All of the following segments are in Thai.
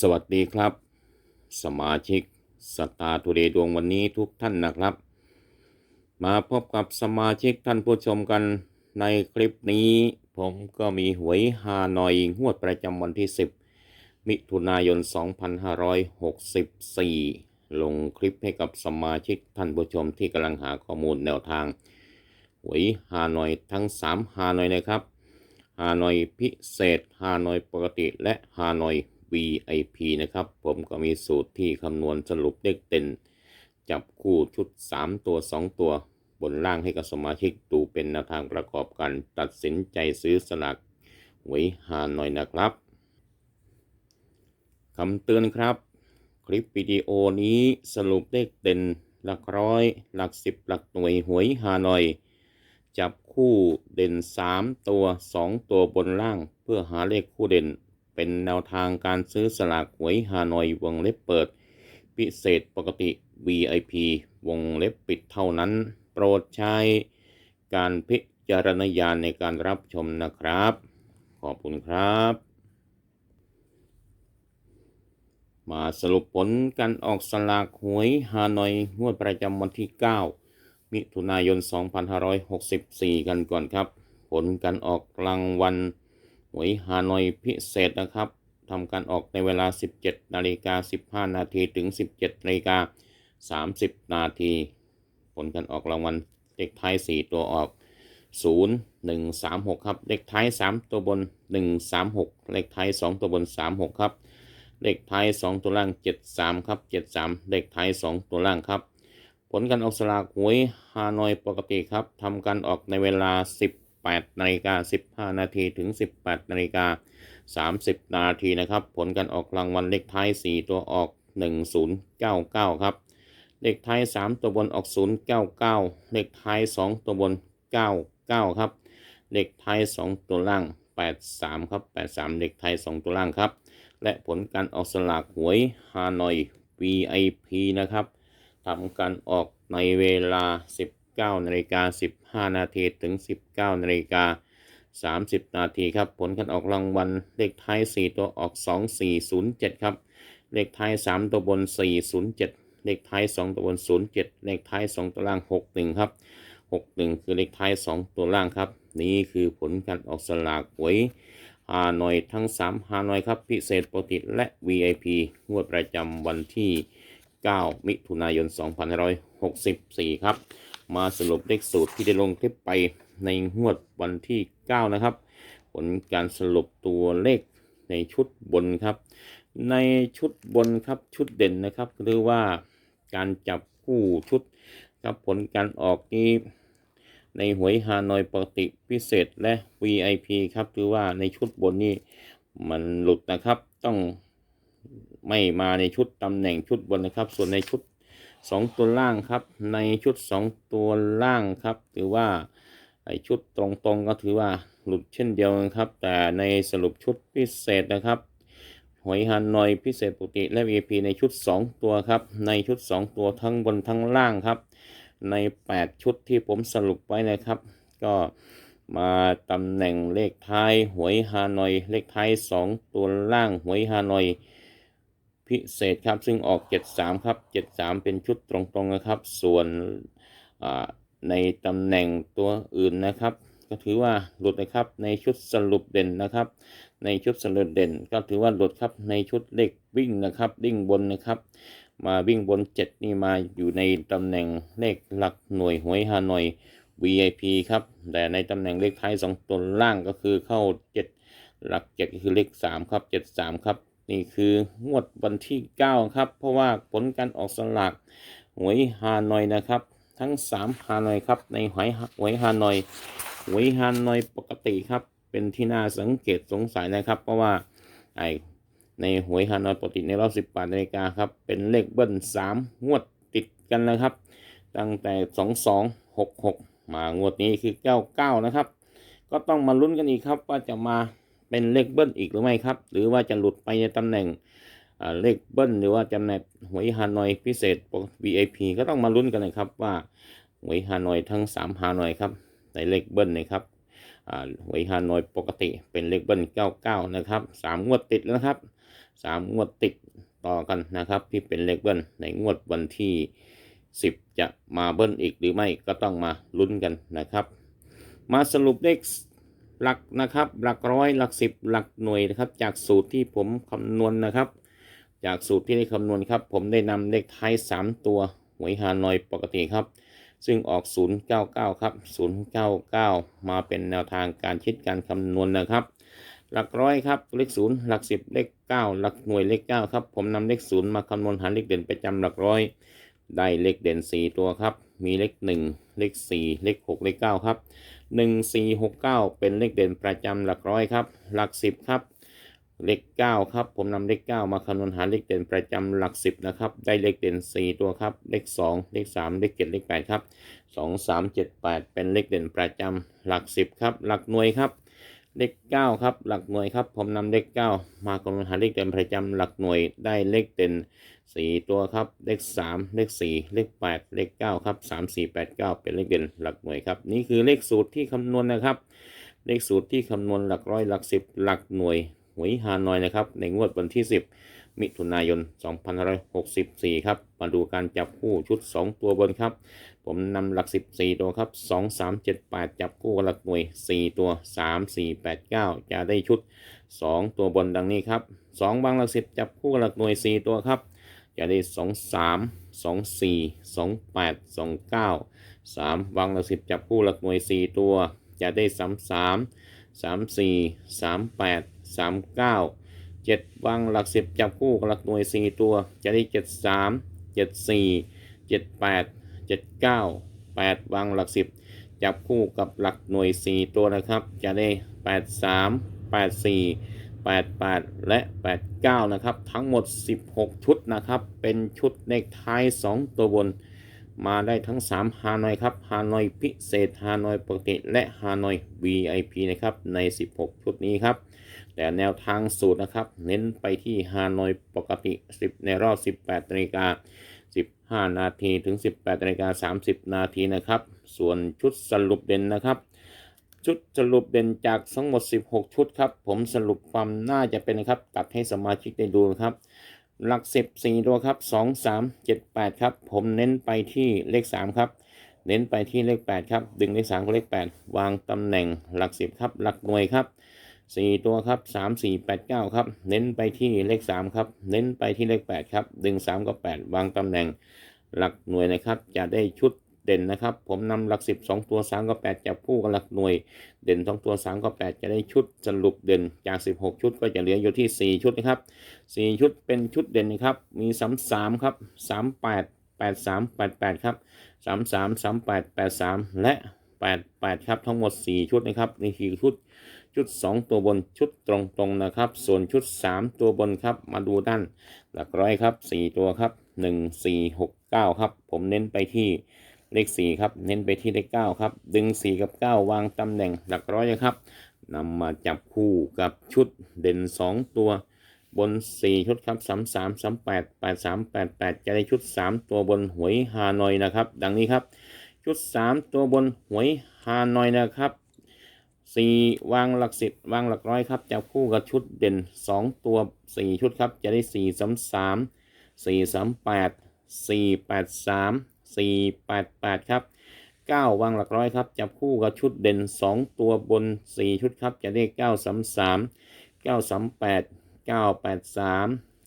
สวัสดีครับ สมาชิกสตาร์ทูเดย์ดวงวันนี้ทุกท่านนะครับ มาพบกับสมาชิกท่านผู้ชมกันในคลิปนี้ ผมก็มีหวยฮานอยงวดประจำวันที่ 10 มิถุนายน 2564 ลงคลิปให้กับสมาชิกท่านผู้ชมที่กำลังหาข้อมูลแนวทาง หวยฮานอยทั้ง 3 ฮานอยนะครับ ฮานอยพิเศษ ฮานอยปกติและฮานอย VIP นะครับ ผมก็มีสูตรที่คำนวณสรุปเลขเต็นจับคู่ชุด 3 ตัว 2 ตัว บนล่างให้กับสมาชิกดูเป็นแนวทางประกอบกัน ตัดสินใจซื้อสลากหวยฮานอยนะครับคำเตือนครับ คลิปวิดีโอนี้สรุปเลขเด่น หลักร้อย หลักสิบหลักหน่วยหวยฮานอยจับคู่เด่น 3 ตัว 2 ตัวบนล่าง เพื่อหาเลขคู่เด่น เป็นแนวทางการซื้อสลากหวยฮานอยวงเล็บเปิด พิเศษปกติ VIP วงเล็บปิดเท่านั้น โปรดใช้การพิจารณญาณในการรับชมนะครับ ขอบคุณครับ มาสรุปผลการออกสลากหวยฮานอยงวดประจำวันที่ 9 มิถุนายน 2564 กันก่อนครับ ผลการออกรางวัล หวยฮานอยพิเศษนะครับทำการออกในเวลา 17 นาฬิกา 15 นาทีถึง 17 นาฬิกา 30 นาที ผลการออกรางวัลเลขท้าย 4 ตัวออก 0 1 3 6 ครับ เลขท้าย 3 ตัวบน 1 3 6 เลขท้าย 2 ตัวบน 3 6 ครับ เลขท้าย 2 ตัวล่าง 73 ครับ 73 เลขท้าย 2 ตัวล่างครับ ผลการออกสลากหวยฮานอยปกติครับทำการออกในเวลา 18นาฬิกา15 นาทีถึง 18นาฬิกา30 นาทีนะครับ ผลการออกรางวัลเลขท้าย 4 ตัวออก 1099 ครับ เลขท้าย 3 ตัวบนออก 099 เลขท้าย 2 ตัวบน 99 ครับ เลขท้าย 2 ตัวล่าง 83 ครับ 83 เลขท้าย 2 ตัวล่างครับ และผลการออกสลากหวยฮานอย VIP นะครับทำการออกในเวลา 19นาฬิกา15 นาทีถึง 19นาฬิกา30 นาทีครับ ผลการออกรางวัลเลขท้าย 4 ตัวออก 2407 ครับ เลขท้าย 3 ตัวบน 407 เลขท้าย 2 ตัวบน 07 เลขท้าย 2 ตัวล่าง 61 ครับ 61 คือเลขท้าย 2 ตัวล่างครับ นี่คือผลการออกสลากหวยฮานอยทั้ง 3ฮานอยครับ พิเศษปกติและ VIP งวดประจำวันที่ 9 มิถุนายน 2564 ครับ มาสรุปเลขสูตรที่ได้ลงคลิปไปในงวดวันที่ 9 นะครับ ผลการสรุปตัวเลขในชุดบนครับ ในชุดบนครับชุดเด่นนะครับคือว่าการจับคู่ชุดครับผลการออกนี้ในหวยฮานอยปกติพิเศษและ VIP ครับคือว่าในชุดบนนี่มันหลุดนะครับต้องไม่มาในชุดตำแหน่งชุดบนนะครับ ส่วนในชุด 2ตัวล่างครับ ในชุด2ตัวล่างครับ ถือว่าไอชุดตรงๆก็ถือว่าหลุดเช่นเดียวกันครับ แต่ในสรุปชุดพิเศษนะครับหอยฮานอยพิเศษปกติและ VIP ในชุด 2 ตัวครับ ในชุด 2 ตัวทั้งบนทั้งล่างครับ ใน 8 ชุดที่ผมสรุปไว้นะครับ ก็มาตำแหน่งเลขท้ายหวยฮานอย เลขท้าย 2 ตัวล่างหวยฮานอย พิเศษครับ ซึ่งออก 73 ครับ 73 เป็นชุดตรงๆนะครับ ส่วนในตำแหน่งตัวอื่นนะครับ ก็ถือว่าหลุดนะครับในชุดสรุปเด่นนะครับ ในชุดสรุปเด่น ก็ถือว่าหลุดครับในชุดเลขวิ่งนะครับวิ่งบนนะครับ มาวิ่งบน 7 นี่มาอยู่ในตำแหน่งเลขหลักหน่วยหวยฮานอย VIP ครับ แต่ในตำแหน่งเลขท้าย 2 ตัวล่างก็คือเข้า 7 หลัก 7 ก็คือเลข 3 ครับ 73 ครับ นี่คืองวดวันที่ 9 ครับ เพราะว่าผลการออกสลากหวยฮานอยนะครับ ทั้ง 3 ฮานอยครับ ในหวยหวยฮานอยหวยฮานอยปกติครับ เป็นที่น่าสังเกตสงสัยนะครับ เพราะว่าไอในหวยฮานอยปกติในรอบ18นาฬิกาครับ เป็นเลขเบิ้ล3งวดติดกันนะครับ ตั้งแต่ 22 66 มางวดนี้คือ 99 นะครับ ก็ต้องมาลุ้นกันอีกครับว่าจะมา เป็นเลขเบิ้ลอีกหรือไม่ครับ หรือว่าจะหลุดไปในตำแหน่งเลขเบิ้ลหรือว่าจำแนกหวยฮานอยพิเศษ VIP ก็ต้องมาลุ้นกันนะครับว่าหวยฮานอยทั้ง 3 ฮานอยครับในเลขเบิ้ลนะครับหวยฮานอยปกติเป็นเลขเบิ้ล99 นะครับสามงวดติดแล้วนะครับสามงวดติดต่อกันนะครับ ที่เป็นเลขเบิ้ลในงวดวันที่ 10 จะมาเบิ้ลอีกหรือไม่ก็ต้องมาลุ้นกันนะครับ มาสรุปเลข หลักนะครับ หลักร้อยหลักสิบหลักหน่วยนะครับ จากสูตรที่ผมคำนวณนะครับ จากสูตรที่ได้คำนวณครับ ผมได้นำเลขท้าย 3 ตัวหวยฮานอยปกติครับ ซึ่งออก 099 ครับ 099 มาเป็นแนวทางการคิดการคำนวณนะครับหลักร้อยครับเลขศูนย์หลักสิบเลขเก้าหลักหน่วยเลขเก้าครับผมนำเลขศูนย์มาคำนวณหารเลขเด่นประจำหลักร้อย ได้เลขเด่นสี่ตัวครับ มีเลขหนึ่งเลขสี่เลขหกเลขเก้าครับหนึ่งสี่หกเก้าเป็นเลขเด่นประจำหลักร้อยครับ หลักสิบครับ เลขเก้าครับ ผมนำเลขเก้ามาคำนวณหาเลขเด่นประจำหลักสิบนะครับ ได้เลขเด่นสี่ตัวครับ เลขสองเลขสามเลขเจ็ดเลขแปดครับสองสามเจ็ดแปดเป็นเลขเด่นประจำหลักสิบครับ หลักหน่วยครับ เลขเก้าครับหลักหน่วยครับ ผมนำเลขเก้ามาคำนวณหาเลขเด่นประจำหลักหน่วยได้เลขเด่นสี่ตัวครับเลขสามเลขสี่เลขแปดเลขเก้าครับสามสี่แปดเก้าเป็นเลขเด่นหลักหน่วยครับนี่คือเลขสูตรที่คำนวณนะครับ เลขสูตรที่คำนวณหลักร้อยหลักสิบหลักหน่วยหวยฮานอยนะครับในงวดวันที่10มิถุนายน 2564 ครับ มาดูการจับคู่ชุด 2 ตัวบนครับ ผมนำหลัก 14 ตัวครับ 2 3 7 8 จับคู่กับหลักหน่วย 4 ตัว 3 4 8 9 จะได้ชุด 2 ตัวบนดังนี้ครับ 2 บางหลัก 10 จับคู่กับหลักหน่วย 4 ตัวครับ จะได้ 2 3 2 4 2 8 2 9 3 บางหลัก 10 จับคู่หลักหน่วย 4 ตัว จะได้ 3 3 3 4 3 8 3 9เจ็ดวางหลักสิบจับคู่กับหลักหน่วยสี่ตัว จะได้เจ็ดสาม เจ็ดเก้าแปดวางหลักสิบจับคู่กับหลักหน่วยสี่ตัวนะครับ จะได้แปดสามแปดสี่แปดแปดและแปดเก้านะครับ ทั้งหมดสิบหกชุดนะครับ เป็นชุดเลขท้ายสองตัวบน มาได้ทั้ง 3 ฮานอยครับ ฮานอยพิเศษ ฮานอยปกติ และฮานอย VIP นะครับ ใน 16 ชุดนี้ครับ แต่แนวทางสูตรนะครับ เน้นไปที่ฮานอยปกติ 10 ในรอบ 18นาฬิกา 15 นาทีถึง 18นาฬิกา30 นาทีนะครับ ส่วนชุดสรุปเด่นนะครับ ชุดสรุปเด่นจากทั้งหมด 16 ชุดครับ ผมสรุปความน่าจะเป็นนะครับ ตัดให้สมาชิกได้ดูครับ หลักสิบสี่ตัวครับสองสามเจ็ดแปดครับ ผมเน้นไปที่เลขสามครับ เน้นไปที่เลขแปดครับ ดึงเลขสามกับเลขแปดวางตำแหน่งหลักสิบครับ หลักหน่วยครับ สี่ตัวครับสามสี่แปดเก้าครับ เน้นไปที่เลขสามครับ เน้นไปที่เลขแปดครับ ดึงสามกับแปดวางตำแหน่งหลักหน่วยนะครับ จะได้ชุดเด่นนะครับ ผมนำหลักสิบสองตัวสามกับแปดจับคู่กับหลักหน่วย เด่นสองตัวสามกับแปดจะได้ชุดสรุปเด่นจากสิบหกชุดก็จะเหลืออยู่ที่สี่ชุดนะครับสี่ชุดเป็นชุดเด่นนะครับ มีสามสามครับสามแปดแปดสามแปดแปดครับสามสามสามแปดแปดสามและแปดแปดครับ ทั้งหมดสี่ชุดนะครับ นี่คือชุด ชุดสองตัวบนชุดตรงๆนะครับ ส่วนชุดสามตัวบนครับ มาดูด้านหลักร้อยครับสี่ตัวครับหนึ่งสี่หกเก้าครับ ผมเน้นไปที่เลขสี่ครับ เน้นไปที่เลขเก้าครับ ดึงสี่กับเก้าวางตำแหน่งหลักร้อยนะครับนำมาจับคู่กับชุดเด่นสองตัวบน 4 ชุดครับ 3 3 3 8 8 3 8 8 จะได้ชุด 3 ตัวบนหวยฮานอยนะครับ ดังนี้ครับ ชุด 3 ตัวบนหวยฮานอยนะครับ สี่วางหลักสิบวางหลักร้อยครับจับคู่กับชุดเด่นสองตัวสี่ชุดครับ จะได้สี่สามสามสี่สามแปดสี่แปดสามสี่แปดแปดครับเก้าวางหลักร้อยครับจับคู่กับชุดเด่นสองตัวบนสี่ชุดครับจะได้เก้าสามสามเก้าสามแปดเก้าแปดสาม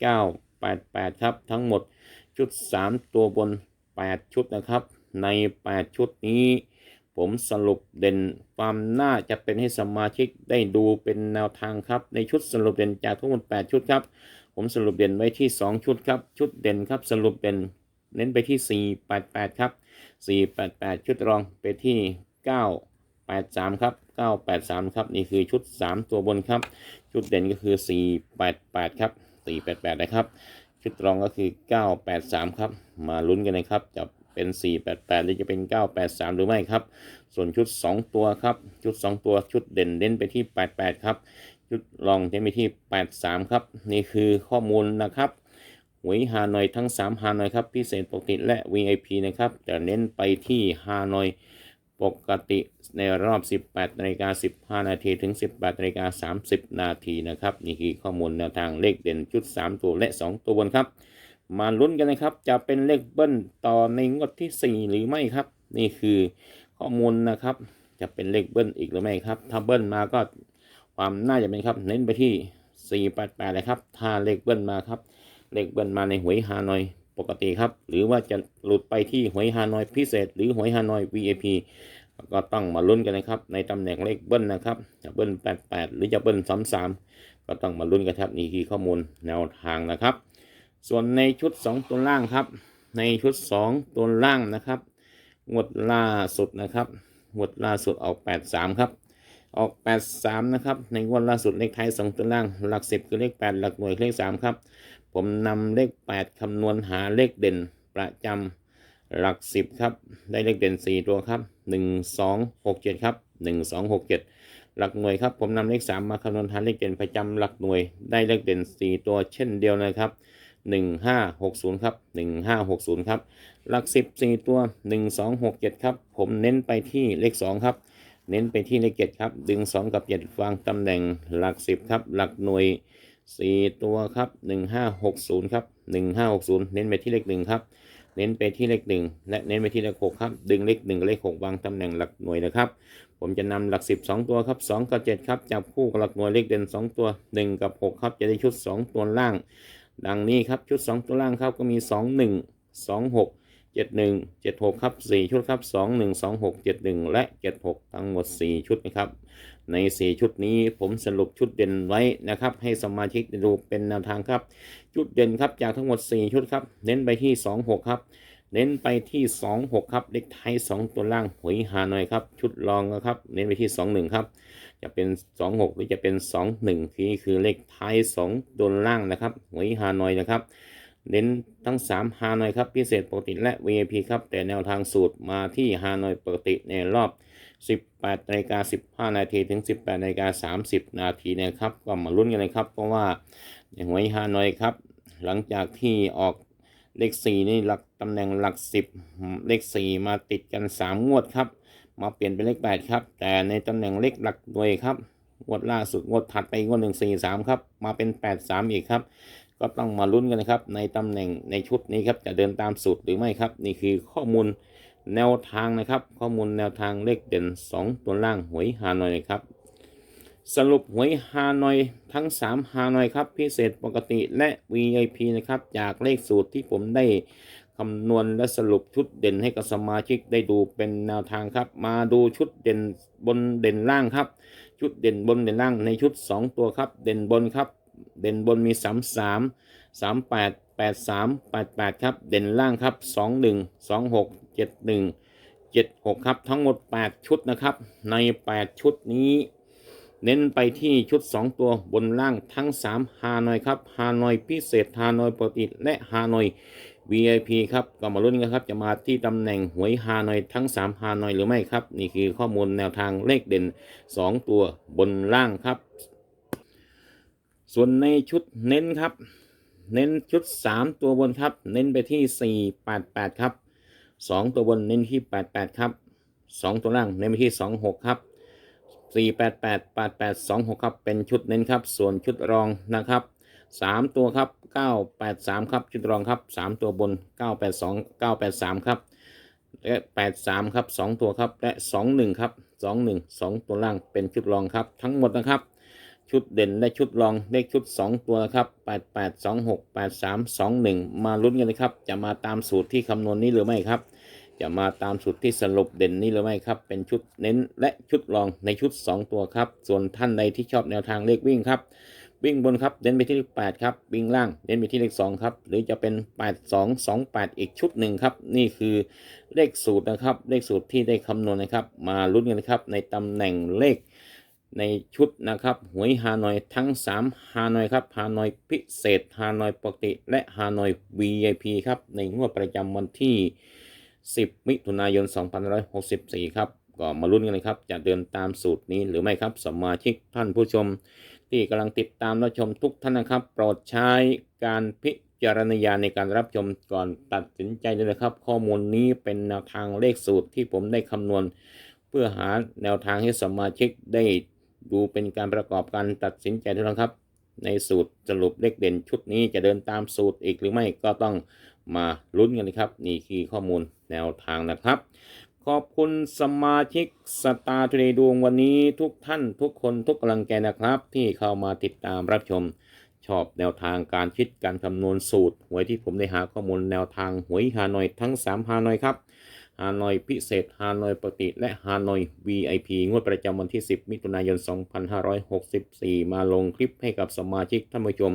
เก้าแปดแปดครับ ทั้งหมดชุดสามตัวบนแปดชุดนะครับ ในแปดชุดนี้ ผมสรุปเด่นความน่าจะเป็นให้สมาชิกได้ดูเป็นแนวทางครับ ในชุดสรุปเด่นจากทั้งหมด 8 ชุดครับ ผมสรุปเด่นไว้ที่ 2 ชุดครับ ชุดเด่นครับสรุปเด่นเน้นไปที่ 4 8 8 ครับ 4 8 8 ชุดรองไปที่ 9 8 3 ครับ 9 8 3 ครับ นี่คือชุด 3 ตัวบนครับ ชุดเด่นก็คือ 488 ครับ 488 นะครับ ชุดรองก็คือ 983 ครับ มาลุ้นกันนะครับจะ เป็น 488 หรือจะเป็น 983 หรือไม่ครับ ส่วนชุด 2 ตัวครับ ชุด 2 ตัวชุดเด่นเน้นไปที่ 88 ครับ ชุดรองเน้นไปที่ 83 ครับ นี่คือข้อมูลนะครับหวยฮานอยทั้ง 3 ฮานอยครับพิเศษปกติและ VIP นะครับจะเน้นไปที่ฮานอยปกติในรอบ 18นาฬิกา15 นาทีถึง 18นาฬิกา30 นาทีนะครับ นี่คือข้อมูลแนวทางเลขเด่นชุด 3 ตัวและ 2 ตัวบนครับ มาลุ้นกันนะครับ จะเป็นเลขเบิ้ลต่อในงวดที่ 4 หรือไม่ครับ นี่คือข้อมูลนะครับ จะเป็นเลขเบิ้ลอีกหรือไม่ครับถ้าเบิ้ลมาก็ความน่าจะเป็นครับเน้นไปที่ 488เลยครับ ถ้าเลขเบิ้ลมาครับ เลขเบิ้ลมาในหวยฮานอยปกติครับ หรือว่าจะหลุดไปที่หวยฮานอยพิเศษ หรือหวยฮานอย VIP ก็ต้องมาลุ้นกันนะครับ ในตำแหน่งเลขเบิ้ลนะครับจะเบิ้ล88 หรือจะเบิ้ล33ก็ต้องมาลุ้นกันครับนี่คือข้อมูลแนวทางนะครับ ส่วนในชุด 2 ตัวล่างครับ ในชุด 2 ตัวล่างนะครับงวดล่าสุดนะครับงวดล่าสุดออก 83 ครับ ออก 83 นะครับ ในงวดล่าสุดเลขท้าย2ตัวล่าง หลัก 10 คือเลข 8 หลักหน่วยเลข 3 ครับ ผมนำเลข 8คำนวณหาเลขเด่นประจำหลัก 10 ครับ ได้เลขเด่น 4 ตัวครับ 1 2 6 7 ครับ 1 2 6 7 หลักหน่วยครับ ผมนำเลข 3 มาคำนวณหาเลขเด่นประจำหลักหน่วย ได้เลขเด่น 4 ตัวเช่นเดียวนะครับ 1560 ครับ 1560 ครับ หลัก 10 4 ตัว 1267 ครับ ผมเน้นไปที่เลข 2 ครับ เน้นไปที่เลขเจ็ดครับ ดึง 2 กับ 7 วางตำแหน่งหลัก 10 ครับ หลักหน่วย 4 ตัวครับ 1560 ครับ 1560 เน้นไปที่เลข 1 ครับ เน้นไปที่เลข 1 และเน้นไปที่เลข 6 ครับ ดึงเลข1กับเลข 6 วางตำแหน่งหลักหน่วยนะครับ ผมจะนำหลัก 10 2 ตัวครับ 2 กับ 7 ครับ จับคู่กับหลักหน่วยเลขเด่น 2 ตัว 1 กับ 6 ครับ จะได้ชุด 2 ตัวล่าง ดังนี้ครับชุด 2 ตัวล่างครับก็มี 2 1 2 6 7 1 7 6 ครับ 4 ชุดครับ 2 1 2 6 7 1 และ 7 6 ทั้งหมด 4 ชุดนะครับ ใน 4 ชุดนี้ผมสรุปชุดเด่นไว้นะครับ ให้สมาชิกด้ดูเป็นแนวทางครับ ชุดเด่นครับจากทั้งหมด 4 ชุดครับ เน้นไปที่ 2 6 ครับ เน้นไปที่ 2 6 ครับ เลขท้าย 2 ตัวล่างหวยหาหน่อยครับ ชุดรองนะครับ เน้นไปที่ 2 1 ครับ จะเป็น 2 6 หรือจะเป็น 2 1คือคือเลขท้าย 2 ตัวล่างนะครับหวยหาหน่อยนะครับ เน้นทั้ง3ฮานอยครับ พิเศษปกติและ VIP ครับ แต่แนวทางสูตรมาที่ฮานอยปกติในรอบ 18นาฬิกา15 นาทีถึง 18นาฬิกา30 นาทีนะครับ ก็มาลุ้นกันเลยครับ เพราะว่าหวยฮานอยครับ หลังจากที่ออก เลข4นี่หลักตำแหน่งหลัก10เลข4มาติดกัน3งวดครับ มาเปลี่ยนเป็นเลข8ครับ แต่ในตำแหน่งเลขหลักหน่วยครับงวดล่าสุดงวดถัดไปงวด1 4 3ครับ มาเป็น8 3อีกครับ ก็ต้องมาลุ้นกันนะครับ ในตำแหน่งในชุดนี้ครับจะเดินตามสูตรหรือไม่ครับ นี่คือข้อมูลแนวทางนะครับ ข้อมูลแนวทางเลขเด่น 2 ตัวล่างหวยฮานอยนะครับ สรุปหวยฮานอยทั้ง 3 ฮานอยครับพิเศษปกติและ VIP นะครับ จากเลขสูตรที่ผมได้คำนวณและสรุปชุดเด่นให้กับสมาชิกได้ดูเป็นแนวทางครับ มาดูชุดเด่นบนเด่นล่างครับ ชุดเด่นบนเด่นล่างในชุด 2 ตัวครับ เด่นบนครับ เด่นบนมี 3 3 3 8 8 3 8 8 ครับ เด่นล่างครับ 2 1 2 6 7 1 7 6 ครับ ทั้งหมด 8 ชุดนะครับ ใน 8 ชุดนี้ เน้นไปที่ชุด 2 ตัวบนล่างทั้ง 3 ฮานอยครับฮานอยพิเศษฮานอยปกติและฮานอย VIP ครับก็มาลุ้นกันครับ จะมาที่ตำแหน่งหวยฮานอยทั้ง 3 ฮานอยหรือไม่ครับ นี่คือข้อมูลแนวทางเลขเด่น 2 ตัวบนล่างครับ ส่วนในชุดเน้นครับ เน้นชุด 3 ตัวบนครับ เน้นไปที่ 488 ครับ 2 ตัวบนเน้นที่ 88 ครับ 2 ตัวล่างเน้นไปที่ 26 ครับ 488 88 26ครับ เป็นชุดเน้นครับ ส่วนชุดรองนะครับ 3 ตัวครับ 983 ครับ ชุดรองครับ 3 ตัวบน 982 983 ครับ และ 83 ครับ 2 ตัวครับ และ 21 ครับ 21 2 ตัวล่างเป็นชุดรองครับ ทั้งหมดนะครับ ชุดเด่นและชุดรองเลขชุด 2 ตัวนะครับ 88 26 83 21 มาลุ้นกันนะครับ จะมาตามสูตรที่คำนวณนี้หรือไม่ครับ จะมาตามสูตรที่สรุปเด่นนี้หรือไม่ครับ เป็นชุดเน้นและชุดรองในชุด 2 ตัวครับ ส่วนท่านใดที่ชอบแนวทางเลขวิ่งครับ วิ่งบนครับเน้นไปที่เลข8ครับ วิ่งล่างเน้นไปที่เลข2ครับ หรือจะเป็น 8 2 2 8 อีกชุดหนึ่งครับ นี่คือเลขสูตรนะครับ เลขสูตรที่ได้คำนวณนะครับ มาลุ้นกันนะครับในตำแหน่งเลขในชุดนะครับหวยฮานอยทั้ง 3 ฮานอยครับฮานอยพิเศษฮานอยปกติ และฮานอย VIP ครับในงวดประจำวันที่ 10 มิถุนายน 2564 ครับก็มาลุ้นกันเลยครับจะเดินตามสูตรนี้หรือไม่ครับสมาชิกท่านผู้ชม ที่กำลังติดตามรับชมทุกท่านนะครับ โปรดใช้การพิจารณญาณในการรับชมก่อนตัดสินใจเลยนะครับ ข้อมูลนี้เป็นแนวทางเลขสูตรที่ผมได้คำนวณ เพื่อหาแนวทางให้สมาชิกได้ดูเป็นการประกอบการตัดสินใจทุกท่านครับ ในสูตรสรุปเลขเด่นชุดนี้จะเดินตามสูตรอีกหรือไม่ก็ต้อง มาลุ้นกันนะครับ นี่คือข้อมูลแนวทางนะครับ ขอบคุณสมาชิกสตาร์ทเดดวงวันนี้ทุกท่านทุกคนทุกกำลังใจนะครับ ที่เข้ามาติดตามรับชม ชอบแนวทางการคิดการคำนวณสูตร หวยที่ผมได้หาข้อมูลแนวทางหวยฮานอยทั้ง 3 ฮานอยครับฮานอยพิเศษฮานอยปกติและฮานอย VIP งวดประจำวันที่ 10 มิถุนายน 2564 มาลงคลิปให้กับสมาชิกท่านผู้ชม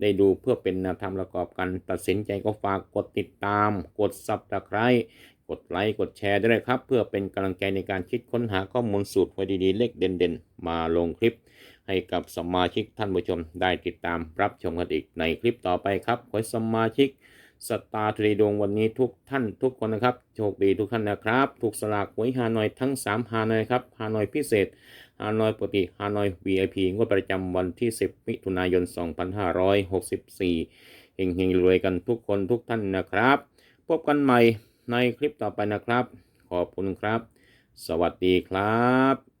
ได้ดูเพื่อเป็นแนวทางประกอบการตัดสินใจก็ฝากกดติดตาม กด Subscribe กดไลค์กดแชร์ด้วยครับ เพื่อเป็นกำลังใจในการคิดค้นหาข้อมูลสูตรหวยดีๆ เลขเด่นๆ มาลงคลิป ให้กับสมาชิกท่านผู้ชมได้ติดตามรับชมกันอีกในคลิปต่อไปครับขอสมาชิกสตาร์ทรีดวงวันนี้ทุกท่านทุกคนนะครับ โชคดีทุกท่านนะครับ ถูกสลากหวยฮานอยทั้ง 3 ฮานอยครับฮานอยพิเศษ ฮานอยปกติฮานอย VIP งวดประจำวันที่ 10 มิถุนายน 2564เฮงๆรวยกันทุกคนทุกท่านนะครับ พบกันใหม่ในคลิปต่อไปนะครับ ขอบคุณครับ สวัสดีครับ